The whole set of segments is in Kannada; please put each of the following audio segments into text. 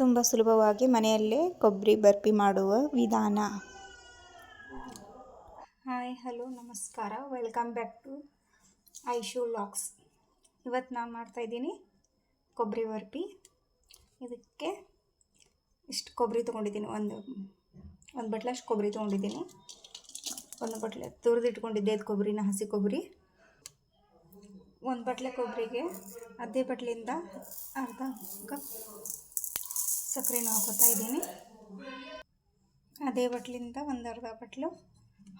ತುಂಬ ಸುಲಭವಾಗಿ ಮನೆಯಲ್ಲೇ ಕೊಬ್ಬರಿ ಬರ್ಫಿ ಮಾಡುವ ವಿಧಾನ. ಹಾಯ್, ಹಲೋ, ನಮಸ್ಕಾರ. Welcome back to Aishu locks ಇವತ್ತು ನಾನು ಮಾಡ್ತಾಯಿದ್ದೀನಿ ಕೊಬ್ಬರಿ ಬರ್ಪಿ. ಇದಕ್ಕೆ ಇಷ್ಟು ಕೊಬ್ಬರಿ ತೊಗೊಂಡಿದ್ದೀನಿ. ಒಂದು ಒಂದು ಬಟ್ಲಷ್ಟು ಕೊಬ್ಬರಿ ತೊಗೊಂಡಿದ್ದೀನಿ. ಒಂದು ಬಟ್ಲೆ ತುರಿದಿಟ್ಕೊಂಡಿದ್ದೆ ಅದು ಕೊಬ್ಬರಿನ, ಹಸಿ ಕೊಬ್ಬರಿ. ಒಂದು ಬಟ್ಲೆ ಕೊಬ್ಬರಿಗೆ ಅದೇ ಬಟ್ಲಿಂದ ಅರ್ಧ ಕಪ್ ಸಕ್ಕರೆನೂ ಹಾಕೋತಾ ಇದ್ದೀನಿ. ಅದೇ ಬಟ್ಲಿಂದ ಒಂದು ಅರ್ಧ ಬಟ್ಲು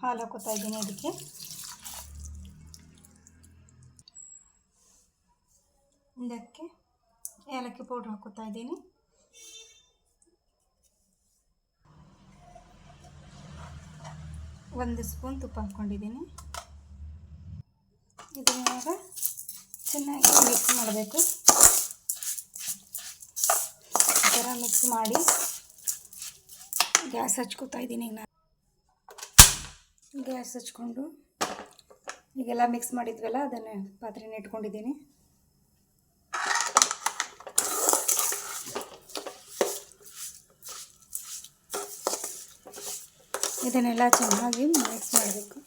ಹಾಲು ಹಾಕೋತಾ ಇದ್ದೀನಿ ಇದಕ್ಕೆ. ಇದಕ್ಕೆ ಏಲಕ್ಕಿ ಪೌಡ್ರ್ ಹಾಕೋತಾ ಇದ್ದೀನಿ. ಒಂದು ಸ್ಪೂನ್ ತುಪ್ಪ ಹಾಕ್ಕೊಂಡಿದ್ದೀನಿ. ಇದನ್ನ ಚೆನ್ನಾಗಿ ಮಿಕ್ಸ್ ಮಾಡಬೇಕು. ಮಿಕ್ಸ್ ಮಾಡಿ ಗ್ಯಾಸ್ ಹಚ್ಕೋತಾ ಇದ್ದೀನಿ ಈಗ ನಾನು. ಗ್ಯಾಸ್ ಹಚ್ಕೊಂಡು ಈಗೆಲ್ಲ ಮಿಕ್ಸ್ ಮಾಡಿದ್ವಲ್ಲ, ಅದನ್ನು ಪಾತ್ರೆನ ಇಟ್ಕೊಂಡಿದ್ದೀನಿ. ಇದನ್ನೆಲ್ಲ ಚೆನ್ನಾಗಿ ಮಿಕ್ಸ್ ಮಾಡಬೇಕು.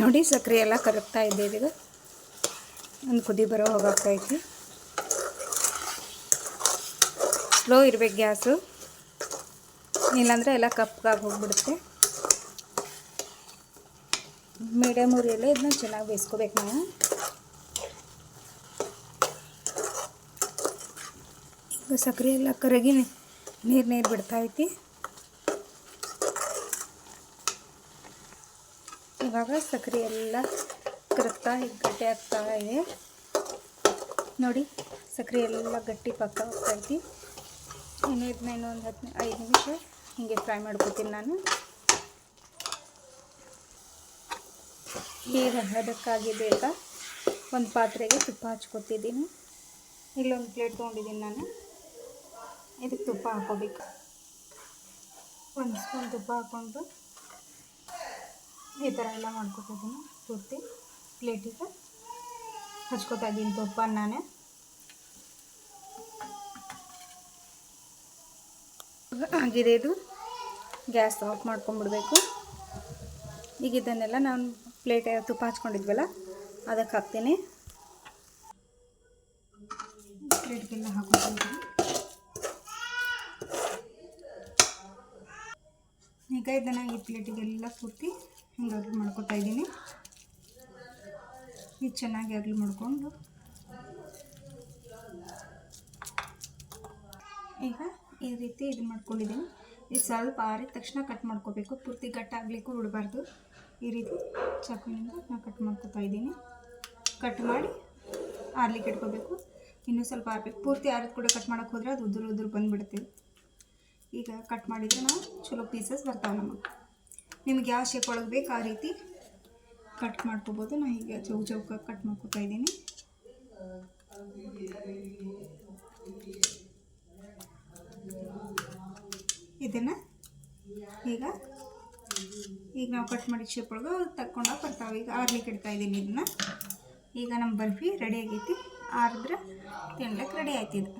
ನೋಡಿ ಸಕ್ಕರೆ ಎಲ್ಲ ಕರಗ್ತಾ ಇದ್ದೇವೆ ಇದೀಗ ಒಂದು ಕುದಿ ಬರೋ ಹೋಗಾಗ್ತೈತಿ ಸ್ಲೋ ಇರ್ಬೇಕು ಗ್ಯಾಸು. ಇಲ್ಲಾಂದರೆ ಎಲ್ಲ ಕಪ್ಗಾಗಿ ಹೋಗ್ಬಿಡುತ್ತೆ. ಮೀಡಿಯಮ್ ಉರಿಯಲ್ಲೇ ಇದನ್ನ ಚೆನ್ನಾಗಿ ಬೇಯಿಸ್ಕೋಬೇಕು ನಾವು. ಈಗ ಸಕ್ಕರೆ ಎಲ್ಲ ಕರಗಿ ನೀರು ನೀರು ಬಿಡ್ತೈತಿ ಇವಾಗ ಸಕ್ಕರೆ ಎಲ್ಲ ಕರಗ್ತಾ ಗಟ್ಟಿ ಆಗ್ತಾ ಇದೆ. ನೋಡಿ ಸಕ್ಕರೆ ಎಲ್ಲ ಗಟ್ಟಿ ಪಕ್ಕ ಹೋಗ್ತೈತಿ ಇನ್ನು ಇದನ್ನ ಇನ್ನೊಂದು ಹತ್ತು ಐದು ನಿಮಿಷ ಹೀಗೆ ಫ್ರೈ ಮಾಡ್ಕೊತೀನಿ ನಾನು. ಈಗ ಅದಕ್ಕಾಗಿದೆ ಬೇಗ ಒಂದು ಪಾತ್ರೆಗೆ ತುಪ್ಪ ಹಚ್ಕೊತಿದ್ದೀನಿ. ಇಲ್ಲೊಂದು ಪ್ಲೇಟ್ ತೊಗೊಂಡಿದ್ದೀನಿ ನಾನು. ಇದಕ್ಕೆ ತುಪ್ಪ ಹಾಕೋಬೇಕು. ಒಂದು ಸ್ಪೂನ್ ತುಪ್ಪ ಹಾಕ್ಕೊಂಡು ಈ ಥರ ಎಲ್ಲ ಮಾಡ್ಕೊತಿದ್ದೀನಿ. ಪ್ಲೇಟಿಗೆ ಹಚ್ಕೋತಾ ಇದ್ದೀನಿ ತುಪ್ಪ ನಾನೇ ಆಗಿದೆ ಇದು ಗ್ಯಾಸ್ ಆಫ್ ಮಾಡ್ಕೊಂಬಿಡ್ಬೇಕು ಈಗ ಇದನ್ನೆಲ್ಲ ನಾನು ಪ್ಲೇಟ್ ತುಪ್ಪ ಹಚ್ಕೊಂಡಿದ್ವಲ್ಲ ಅದಕ್ಕೆ ಹಾಕ್ತೀನಿ ಪ್ಲೇಟ್ಗೆಲ್ಲ ಹಾಕೋತೀನಿ ಈಗ ಇದನ್ನು ಈ ಪ್ಲೇಟಿಗೆಲ್ಲ ಕೂತಿ ಹಿಂಗಾಗಿ ಮಾಡ್ಕೊತಾ ಇದ್ದೀನಿ ಇದು ಚೆನ್ನಾಗಿ ಅಗಲಿ ಮಾಡಿಕೊಂಡು. ಈಗ ಈ ರೀತಿ ಇದು ಮಾಡ್ಕೊಂಡಿದ್ದೀನಿ. ಇದು ಸ್ವಲ್ಪ ಆರಿದ ತಕ್ಷಣ ಕಟ್ ಮಾಡ್ಕೋಬೇಕು. ಪೂರ್ತಿ ಗಟ್ಟಾಗಲಿಕ್ಕೂ ಬಿಡಬಾರ್ದು ಈ ರೀತಿ ಚಾಕುವಿನಿಂದ ನಾನು ಕಟ್ ಮಾಡ್ಕೋತಾ ಇದ್ದೀನಿ. ಕಟ್ ಮಾಡಿ ಆರ್ಲಿಕ್ಕೆ ಇಟ್ಕೋಬೇಕು. ಇನ್ನೂ ಸ್ವಲ್ಪ ಆರಬೇಕು. ಪೂರ್ತಿ ಆರಿದ ಕೂಡ ಕಟ್ ಮಾಡೋಕೆ ಹೋದರೆ ಅದು ಉದುರು ಉದುರು ಬಂದುಬಿಡುತ್ತೆ. ಈಗ ಕಟ್ ಮಾಡಿದರೆ ನಾವು ಚಲೋ ಪೀಸಸ್ ಬರ್ತಾವೆ ನಮಗೆ. ನಿಮ್ಗೆ ಯಾವ ಶೇಪ್ ಒಳಗೆ ಬೇಕು ಆ ರೀತಿ ಕಟ್ ಮಾಡ್ಕೋಬೋದು. ನಾನು ಹೀಗೆ ಚೌಕ ಚೌಕ ಕಟ್ ಮಾಡ್ಕೋತಾ ಇದ್ದೀನಿ. ಇದನ್ನು ಈಗ ಈಗ ನಾವು ಕಟ್ ಮಾಡಿದ ಶೇಪ್ ಒಳಗೆ ತಕ್ಕೊಂಡು ಬರ್ತಾವೆ. ಈಗ ಆರ್ಲಿಕ್ಕೆ ಇಡ್ತಾ ಇದ್ದೀನಿ ಇದನ್ನ. ಈಗ ನಮ್ಮ ಬರ್ಫಿ ರೆಡಿ ಆಗೈತಿ. ಆರಿದ್ರೆ ತಿನ್ಲಿಕ್ಕೆ ರೆಡಿ ಆಯ್ತು ಇದು.